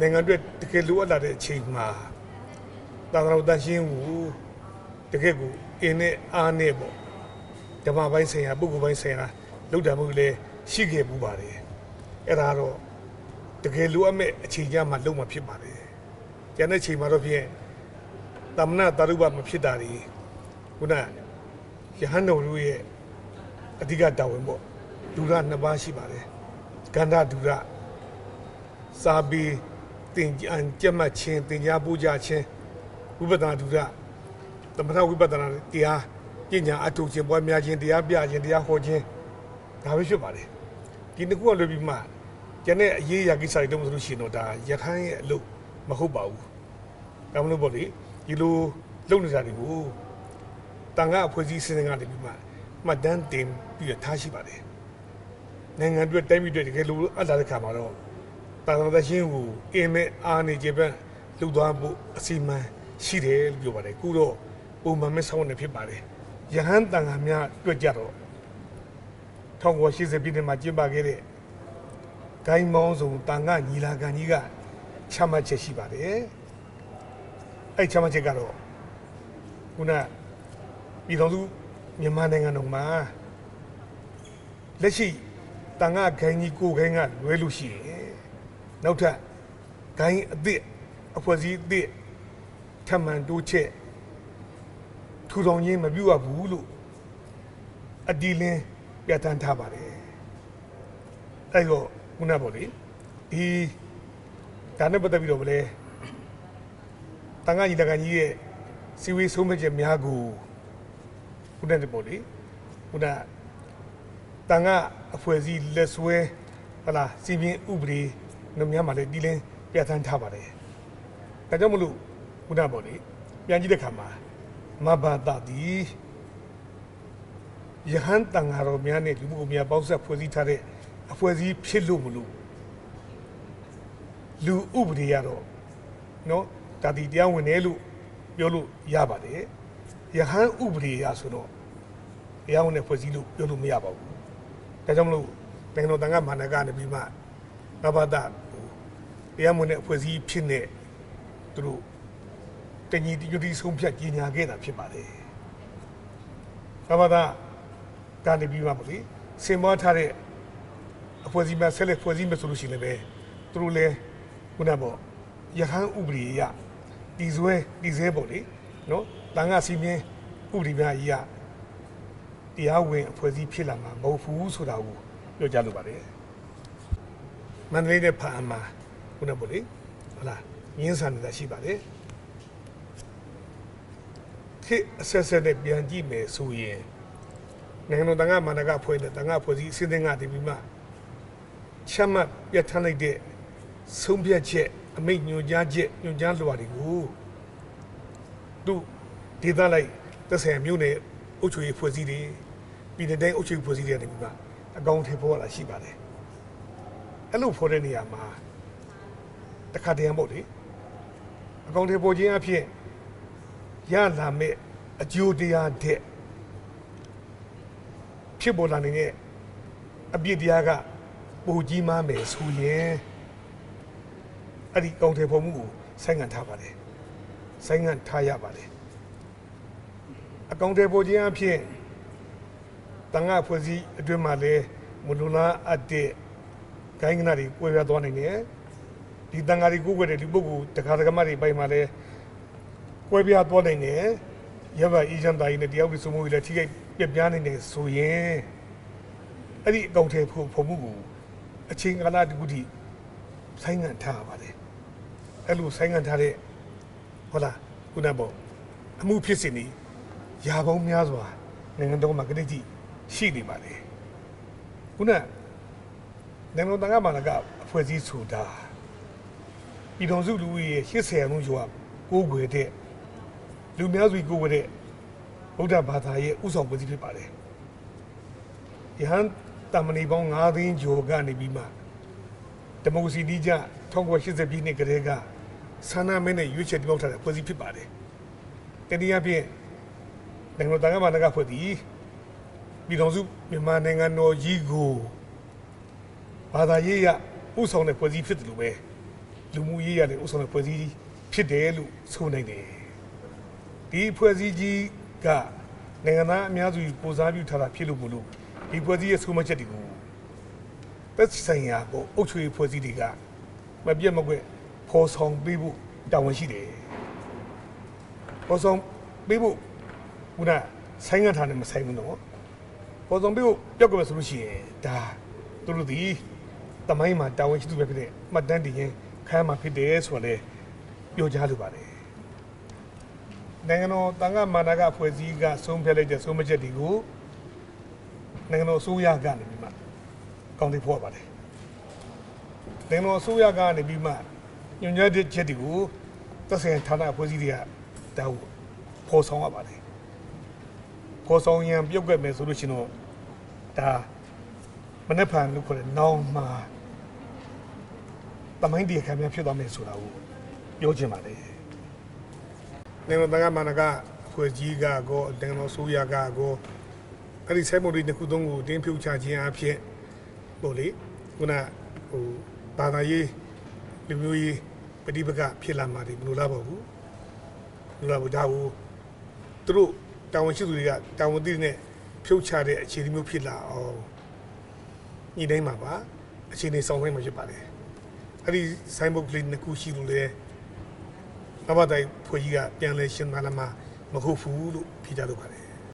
နိုင်ငံအတွက်တကယ်လိုအပ်လာတဲ့အချိန်မှာသာသနာ့တန်ရှင်းကိုတကယ်ကိုအင်းနဲ့အားနဲ့ပေါ့ဓမ္မပိုင်းဆိုင်ရာပုဂ္ဂိုလ်ပိုင်းဆိုင်ရာလောက်တာမှုလည်းရှိခဲ့ပူပါတယ်အဲ့ဒါတော့တကယ်လိုအပ်မဲ့အချိန်ကြမှာလုံးမှာဖြစ်ပါတယ်ကျန်တဲ့ချိန်မှာတော့ဖြင့်သမဏတာရုပမဖြစ်တာဒီခုနယဟန်တော်တို့ရဲ့အဓိကတာဝန်ပေါ့ဒုရနှစ်ပါးရှိပါတယ်ကန္ဓဒုရစာပေ တင်ကြံကြက်မှတ်ခြင်းတင် जा ပူကြခြင်းဝိပဿနာဒုရသမထဝိပဿနာတရားပညာအထုခြင်းပွားများခြင်းတရားပြခြင်းတရားဟောခြင်းဒါပဲဖြစ်ပါတယ်ဒီနှစ်ခုကလွယ်ပြီးမှကျန်တဲ့အရေးအရာကိစ္စတွေတော့မဆိုလို့ရှိရင်တော့ဒါရခိုင်ရဲ့အလုပ်မဟုတ်ပါဘူးဒါမလို့ပေါ့လေဒီလိုလုပ်နေတာတွေကိုတန်ခါအဖွဲ့အစည်းစဉ်းစားကနေပြီးမှမှတ်တမ်းတင်ပြီးတော့ထားရှိပါတယ်နိုင်ငံအတွက်တိုင်းပြည်အတွက်တကယ်လို့အပ်လာတဲ့ခါမှာတော့ တာသနာ့ရှင်းကိုအင်းမဲ့အားနေကြပန်းလှုပ်သွားဖို့အစီအမံရှိတယ်လို့ပြောပါတယ်ခုတော့ပုံမှန်မဲ့ဆောင်းနေဖြစ်ပါတယ်ယဟန်တန်ခါများတွေ့ကြတော့1980ပြည်နှစ်မှာကျင်းပခဲ့တဲ့ဂိုင်းမောင်းဆောင်တန်ခါညီလာခံကြီးကချမှတ်ချက်ရှိပါတယ်အဲ့ချမှတ်ချက်ကတော့ခုနပြည်တော်စုမြန်မာနိုင်ငံတော်မှာလက်ရှိတန်ခါဂိုင်းကြီးကိုဂိုင်းကလွဲလို့ရှိရင် နောက်ထပ်ဂိုင်းအသစ်အဖွဲ့အစည်းအသစ်ထပ်မံတိုးချက်ထူထောင်ခြင်းမပြုတ်ဘူးလို့အတီးလင်းပြဋ္ဌာန်းထားပါတယ်အဲ့တော့ခုနကပေါ့လေဒီဒါနဲ့ပတ်သက်ပြီးတော့ဗလဲတန်ခါကြီးတန်ခါကြီးရဲ့စီဝေးဆုံးဖြတ်ချက်များကိုခုနကပေါ့လေခုနတန်ခါအဖွဲ့အစည်းလက်ဆွဲဟလာစီပင်ဥပဒေ နှုတ်များမှာလည်းတီးလင်းပြဋ္ဌာန်းထားပါတယ်။ဒါကြောင့်မလို့ခုနပေါ့လေပြန်ကြည့်တဲ့ခါမှာမဘာတတိယဟန်တန်ဃာတော်များနဲ့လူမှုအများပေါင်းဆက်ဖွဲ့စည်းထားတဲ့အဖွဲ့အစည်းဖြစ်လို့မလို့လူဥပဒေရတော့နော်ဒါတီတရားဝင်တယ်လို့ပြောလို့ရပါတယ်။ယဟန်ဥပဒေရဆိုတော့တရားဝင်တဲ့ဖွဲ့စည်းလို့ပြောလို့မရပါဘူး။ဒါကြောင့်မလို့နိုင်ငံတော်တန်ခါမာနကနေပြီးမှ ငဘာတာတရားမဝင်တဲ့အဖွဲ့အစည်းဖြစ်နေသူတို့တညီတညွတ်တီဆုံးဖြတ်ကြီးညာခဲ့တာဖြစ်ပါတယ်ငဘာတာကနေပြီးမှပေါ့လေစင်မထားတဲ့အဖွဲ့အစည်းများဆက်လက်ဖွဲ့စည်းမယ်ဆိုလို့ရှိရင်လည်းသူတို့လည်းခုနကပေါ့ရဟန်းဥပဒေရဒီဇွဲဒီဇဲပေါ့လေနော်တန်ခါစီမင်းဥပဒေများကြီးကတရားဝင်အဖွဲ့အစည်းဖြစ်လာမှာမဟုတ်ဘူးဆိုတာကိုပြောကြလိုပါတယ် မန္တလေးနဲ့ဖာအမှာခုနကပေါ့လေဟုတ်လားငင်းဆန်နေတာရှိပါတယ်ခေတ်အဆက်ဆက်နဲ့ပြန်ကြည့်မယ်ဆိုရင်နိုင်ငံတော်တန်ခါမာနကဖွဲ့တဲ့တန်ခါဖွဲ့စည်းအစင်းသင်းကတည်ပြီးမှချမှတ်ပြဋ္ဌာန်းလိုက်တဲ့ဆုံးဖြတ်ချက်အမိန့်ညွှန်ကြားချက်ညွှန်ကြားလွှာတွေကိုသူဒေသလိုက်သက်ဆိုင်ရာမြို့နယ်အုပ်ချုပ်ရေးဖွဲ့စည်းတွေပြည်내တိုင်းအုပ်ချုပ်ရေးဖွဲ့စည်းတွေကနေပြီးမှအကောင့်ထေပေါ်လာရှိပါတယ် အဲ့လိုဖော်တဲ့နေရာမှာတခါတည်းရပေါ့လေအကောင့်တွေပေါ်ခြင်းအဖြစ်ရလာမဲ့အကျိုးတရားတဲ့ဖြစ်ပေါ်လာနေတဲ့အပြစ်တရားကပူကြီးမားမယ်ဆိုရင်အဲ့ဒီကောင့်တွေပေါ်မှုကိုဆိုင်းငံ့ထားပါတယ်ဆိုင်းငံ့ထားရပါတယ်အကောင့်တွေပေါ်ခြင်းအဖြစ်တန်ခါဖွဲ့စည်းအတွင်းမှာလဲမလူလားအပ်တဲ့ ဂိုင်းကနာတွေကိုယ်ပြသွားနိုင်တယ်ဒီတန်ဃာတွေကိုယ်ွယ်တဲ့ဒီပုဂ္ဂိုလ်တခါတကမတွေပိုင်မှာလဲကွဲပြားသွားနိုင်တယ်ရဘအီဂျန်တိုင်းနဲ့တယောက်ဒီစမှုတွေလည်းထိခိုက်ပြပြားနိုင်တယ်ဆိုရင်အဲ့ဒီအကောင့်ထဲဖို့ဖို့မှုကိုအချိန်ကာလတခုတည်းဆိုင်းငံ့ထားရပါတယ်အဲ့လိုဆိုင်းငံ့ထားတဲ့ဟုတ်လားခုနပေါ့အမှုဖြစ်စဉ်นี้ရာပေါင်းများစွာနိုင်ငံတော်မှာကတိကြီးရှိနေပါတယ်ခုန နိုင်ငံတော်တန်ခါမာနကအဖွဲ့အစည်းဆိုတာပြည်တော်စုလူဦးရေ80ရာခိုင်နှုန်းကျော်ကကိုးကွယ်တဲ့လူများစုကိုးကွယ်တဲ့ဗုဒ္ဓဘာသာရဲ့ဥဆောင်ဖွဲ့စည်းဖြစ်ပါတယ်။ယဟန်တမဏိပေါင်း9သိန်းကျော်ကနေပြီးမှဒီမိုကရေစီနည်းကျ1980ပြည်နှစ်ကတည်းကဆန္ဒမဲနဲ့ရွေးချယ်တင်မြှောက်ထားတဲ့ဖွဲ့စည်းဖြစ်ပါတယ်။တနည်းအားဖြင့်နိုင်ငံတော်တန်ခါမာနကဖွဲ့စည်းပြည်တော်စုမြန်မာနိုင်ငံတော်ကြီးကို ဘာသာရေးရဥဆောင်တဲ့ဖွဲ့စည်းဖြစ်တယ်လို့ပဲလူမှုရေးရတယ်ဥဆောင်တဲ့ဖွဲ့စည်းဖြစ်တယ်လို့ဆိုနိုင်တယ်ဒီဖွဲ့စည်းကြီးကနိုင်ငံသားအများစုကိုကိုစားပြုထားတာဖြစ်လို့မလို့ဒီဖွဲ့စည်းရဲ့ဆုံးမချက်တွေကိုသက်ဆိုင်ရာကိုအုပ်ချုပ်ရေးဖွဲ့စည်းတွေကမပြတ်မကွက်ဖော်ဆောင်ပေးဖို့တာဝန်ရှိတယ်ဖော်ဆောင်ပေးဖို့ခုနဆိုင်ငံထားတယ်မဆိုင်ဘူးနော်ဖော်ဆောင်ပေးဖို့ပြောက်ကြမယ်ဆိုလို့ရှိရင်ဒါသူတို့ဒီ တမိုင်းမှာတာဝန်ရှိသူပဲဖြစ်တဲ့မှတ်တမ်းတည်ရင်ခိုင်းမှာဖြစ်တယ်ဆိုတော့လေပြောကြလိုပါတယ်နိုင်ငံတော်တန်ခါမာနာကဖွဲ့စည်းကဆုံးဖြတ်လိုက်တဲ့ဆုံးမချက်တွေကိုနိုင်ငံတော်အစိုးရကနေပြီးမှကောင်းတိဖို့ပါတယ်နိုင်ငံတော်အစိုးရကနေပြီးမှညွှန်ကြားတဲ့ချက်တွေကိုသက်ဆိုင်ရာဌာနဖွဲ့စည်းတွေကတောက်ဖော်ဆောင်ရပါတယ်ဖော်ဆောင်ရန်ပြုတ်ကက်မယ်ဆိုလို့ရှိရင်တော့ဒါ မနေ့ဖန်လို့ခေါ်တဲ့နောင်မှာတမိုင်းဒီခံများဖြစ်သွားမယ်ဆိုတာကိုပြောချင်ပါတယ်နိုင်ငံတော်တန်ခါမာနာကဖွဲ့စည်းကကောနိုင်ငံတော်အစိုးရကကောအဲ့ဒီဆိုင်မုတ်တွေတစ်ခုသုံးခုတင်းဖြုတ်ချခြင်းအဖြစ်ပေါ့လေခုနဟိုဘာသာရေးလူမျိုးရေးပဋိပက္ခဖြစ်လာမှာဒီမလို့လားပေါ့ဘူးမလို့လားဘူးဒါကိုသူတို့တာဝန်ရှိသူတွေကတာဝန်သိတဲ့ဖြုတ်ချတဲ့အခြေအနေမျိုးဖြစ်လာအောင် ညီတိုင်းမှာပါအခြေအနေဆောင်နိုင်မှာဖြစ်ပါတယ်အဲ့ဒီဆိုင်ဘုတ်ကလေးနှစ်ခုရှိလို့လေအဘတိုင်းဖွေကြီးကပြန်လဲရှင်းလာမှာမဟုတ်ဘူးလို့ဖြေကြလို့ပါတယ်